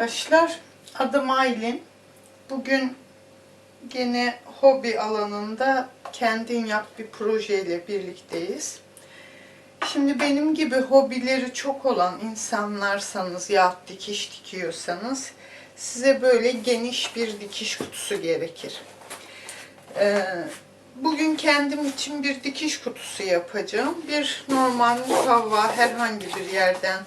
arkadaşlar. Adım Aylin. Bugün gene hobi alanında kendin yap bir projeyle birlikteyiz. Şimdi benim gibi hobileri çok olan insanlarsanız ya dikiş dikiyorsanız size böyle geniş bir dikiş kutusu gerekir. Ee, Bugün kendim için bir dikiş kutusu yapacağım. Bir normal mukavva herhangi bir yerden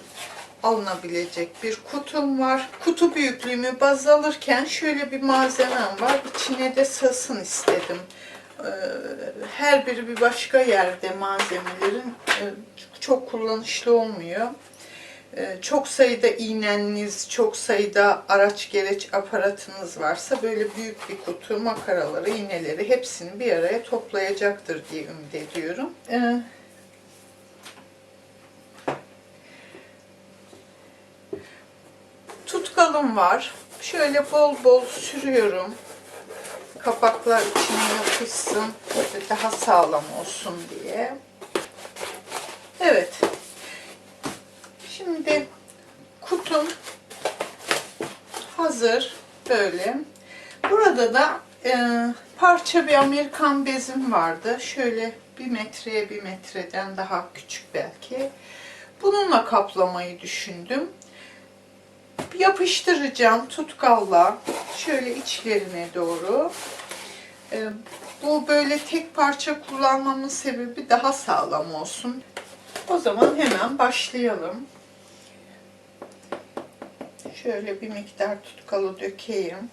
alınabilecek bir kutum var. Kutu büyüklüğümü baz alırken şöyle bir malzemem var. İçine de sasın istedim. Ee, Her biri bir başka yerde malzemelerin e, çok kullanışlı olmuyor. Ee, Çok sayıda iğneniz, çok sayıda araç gereç aparatınız varsa böyle büyük bir kutu makaraları, iğneleri hepsini bir araya toplayacaktır diye ümit ediyorum. Ee, Tutkalım var. Şöyle bol bol sürüyorum. Kapaklar içine yapışsın. Böyle daha sağlam olsun diye. Evet. Şimdi kutum hazır böyle. Burada da e, parça bir Amerikan bezim vardı. Şöyle bir metreye bir metreden daha küçük belki. Bununla kaplamayı düşündüm. Yapıştıracağım tutkalla şöyle içlerine doğru. E, bu böyle tek parça kullanmamın sebebi daha sağlam olsun. O zaman hemen başlayalım. Şöyle bir miktar tutkalı dökeyim.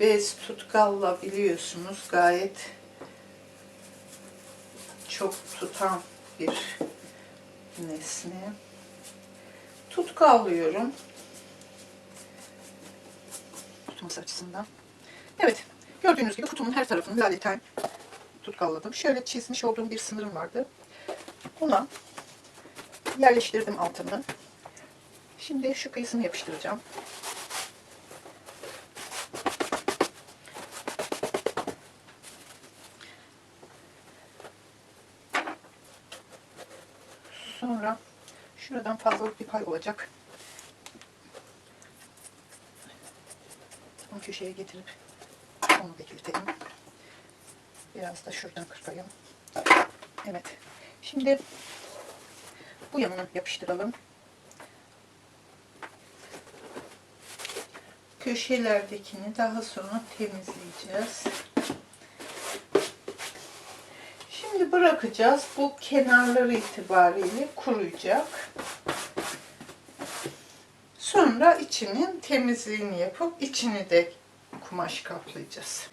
Bez tutkalla biliyorsunuz gayet çok tutan bir nesne. Tutku alıyorum. Tutması açısından. Evet. Gördüğünüz gibi kutumun her tarafını laleten tutkalladım. Şöyle çizmiş olduğum bir sınırım vardı. Buna yerleştirdim altını. Şimdi şu kıyısını yapıştıracağım. Sonra şuradan fazlalık bir pay olacak. Bunu köşeye getirip onu bekletelim. Biraz da şuradan kırpayım. Evet. Şimdi bu yanını yapıştıralım. Köşelerdekini daha sonra temizleyeceğiz. Şimdi bırakacağız. Bu kenarları itibariyle kuruyacak. Sonra içinin temizliğini yapıp içini de kumaş kaplayacağız.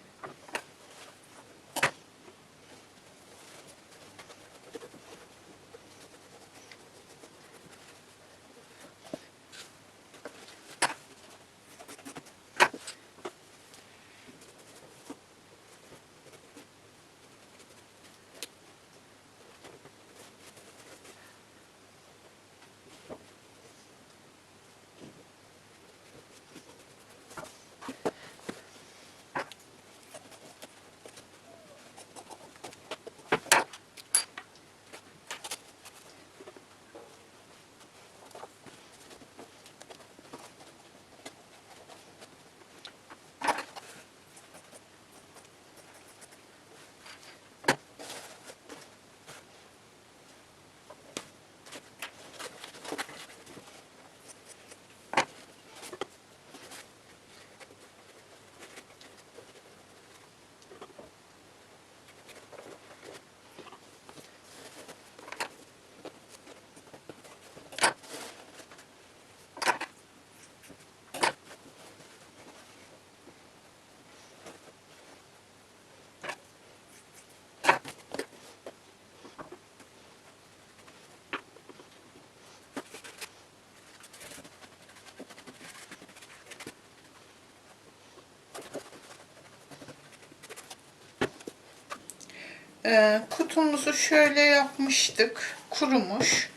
Ee, kutumuzu şöyle yapmıştık. Kurumuş.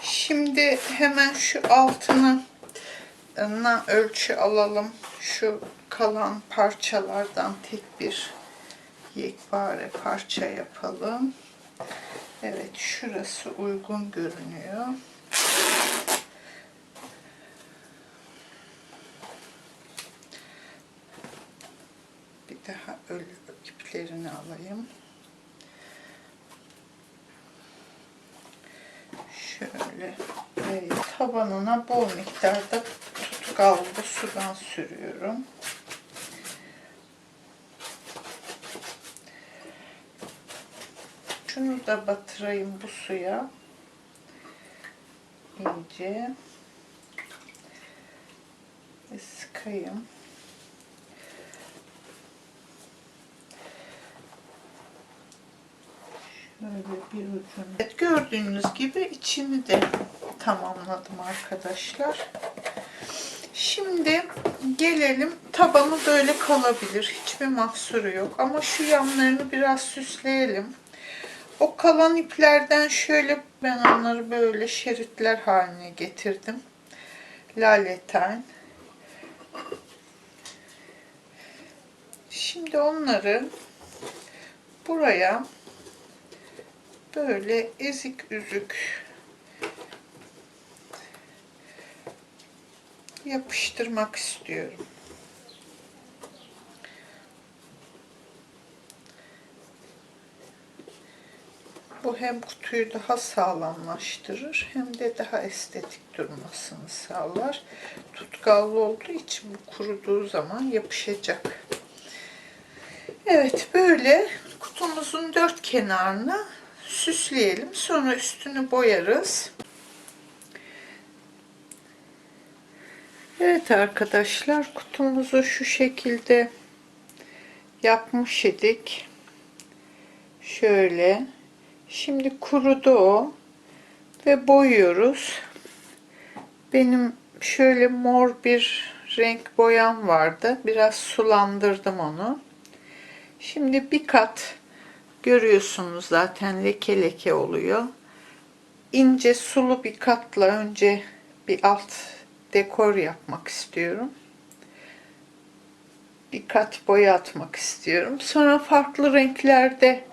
Şimdi hemen şu altını ölçü alalım. Şu kalan parçalardan tek bir yekpare parça yapalım. Evet şurası uygun görünüyor. Bir daha ölü iplerini alayım. Şöyle e, tabanına bol miktarda tutkallı sudan sürüyorum. Şunu da batırayım bu suya. İyice. Ve sıkayım. Şöyle bir ucunu. Evet, gördüğünüz gibi içini de tamamladım arkadaşlar. Şimdi gelelim tabanı böyle kalabilir. Hiçbir mahsuru yok. Ama şu yanlarını biraz süsleyelim. O kalan iplerden şöyle ben onları böyle şeritler haline getirdim. Laletain. Şimdi onları buraya böyle ezik üzük yapıştırmak istiyorum. Bu hem kutuyu daha sağlamlaştırır hem de daha estetik durmasını sağlar. Tutkallı olduğu için bu kuruduğu zaman yapışacak. Evet böyle kutumuzun dört kenarını süsleyelim. Sonra üstünü boyarız. Evet arkadaşlar kutumuzu şu şekilde yapmış idik. Şöyle. Şimdi kurudu o. Ve boyuyoruz. Benim şöyle mor bir renk boyam vardı. Biraz sulandırdım onu. Şimdi bir kat görüyorsunuz zaten leke leke oluyor. İnce sulu bir katla önce bir alt dekor yapmak istiyorum. Bir kat boya atmak istiyorum. Sonra farklı renklerde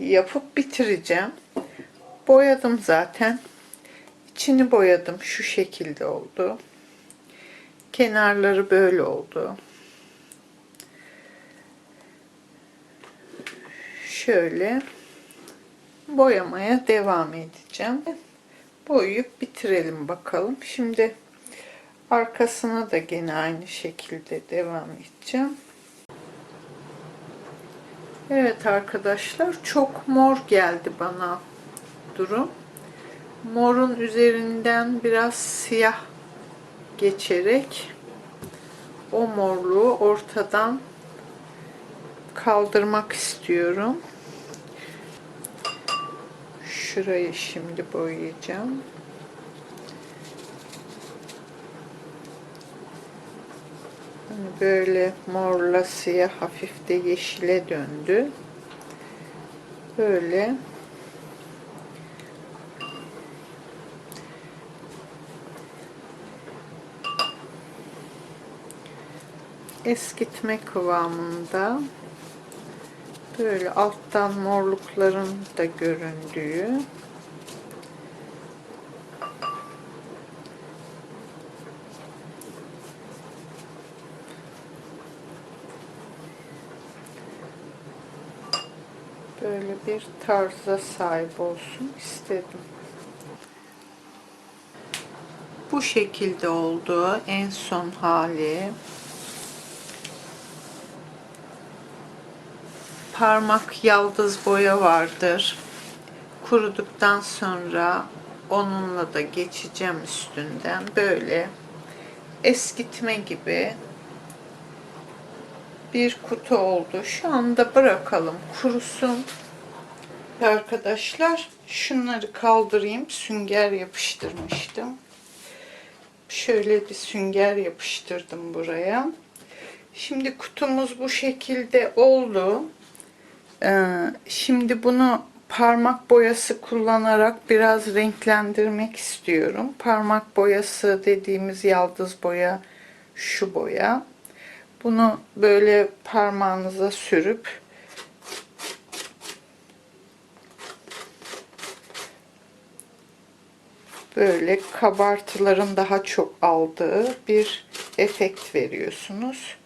yapıp bitireceğim. Boyadım zaten. İçini boyadım. Şu şekilde oldu. Kenarları böyle oldu. Şöyle boyamaya devam edeceğim. Boyayıp bitirelim bakalım. Şimdi arkasına da gene aynı şekilde devam edeceğim. Evet arkadaşlar çok mor geldi bana durum. Morun üzerinden biraz siyah geçerek o morluğu ortadan kaldırmak istiyorum. Şurayı şimdi boyayacağım. Hani böyle morla siyah hafif de yeşile döndü. Böyle eskitme kıvamında böyle alttan morlukların da göründüğü böyle bir tarza sahip olsun istedim. Bu şekilde oldu en son hali. Parmak yaldız boya vardır. Kuruduktan sonra onunla da geçeceğim üstünden. Böyle eskitme gibi bir kutu oldu. Şu anda bırakalım kurusun. Arkadaşlar şunları kaldırayım. Sünger yapıştırmıştım. Şöyle bir sünger yapıştırdım buraya. Şimdi kutumuz bu şekilde oldu. Ee, şimdi bunu parmak boyası kullanarak biraz renklendirmek istiyorum. Parmak boyası dediğimiz yaldız boya şu boya. Bunu böyle parmağınıza sürüp böyle kabartıların daha çok aldığı bir efekt veriyorsunuz.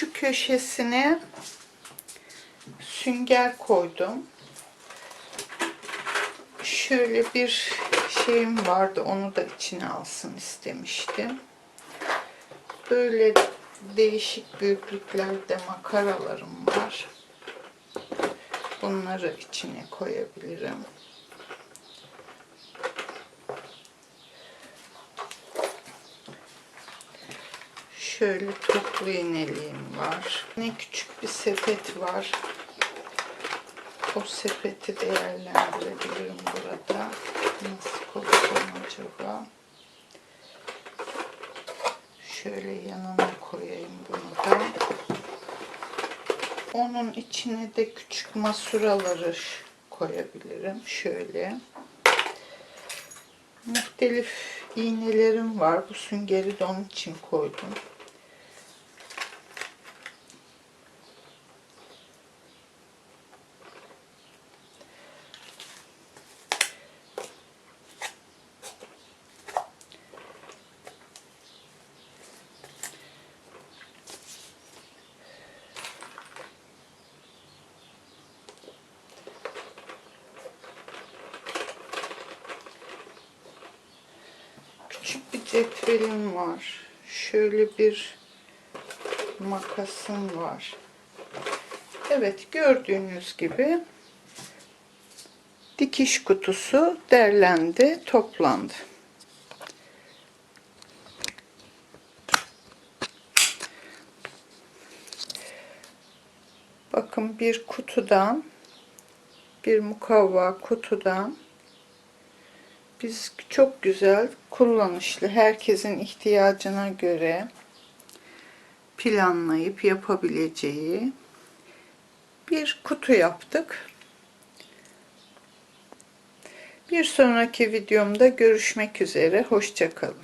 şu köşesine sünger koydum. Şöyle bir şeyim vardı. Onu da içine alsın istemiştim. Böyle değişik büyüklüklerde makaralarım var. Bunları içine koyabilirim. Şöyle toplu iğneliğim var. Ne küçük bir sepet var. O sepeti değerlendirebilirim burada. Nasıl koysam acaba? Şöyle yanına koyayım bunu da. Onun içine de küçük masuraları koyabilirim. Şöyle. Muhtelif iğnelerim var. Bu süngeri de onun için koydum. Küçük bir cetvelim var. Şöyle bir makasım var. Evet gördüğünüz gibi dikiş kutusu derlendi, toplandı. Bakın bir kutudan bir mukavva kutudan biz çok güzel, kullanışlı, herkesin ihtiyacına göre planlayıp yapabileceği bir kutu yaptık. Bir sonraki videomda görüşmek üzere. Hoşçakalın.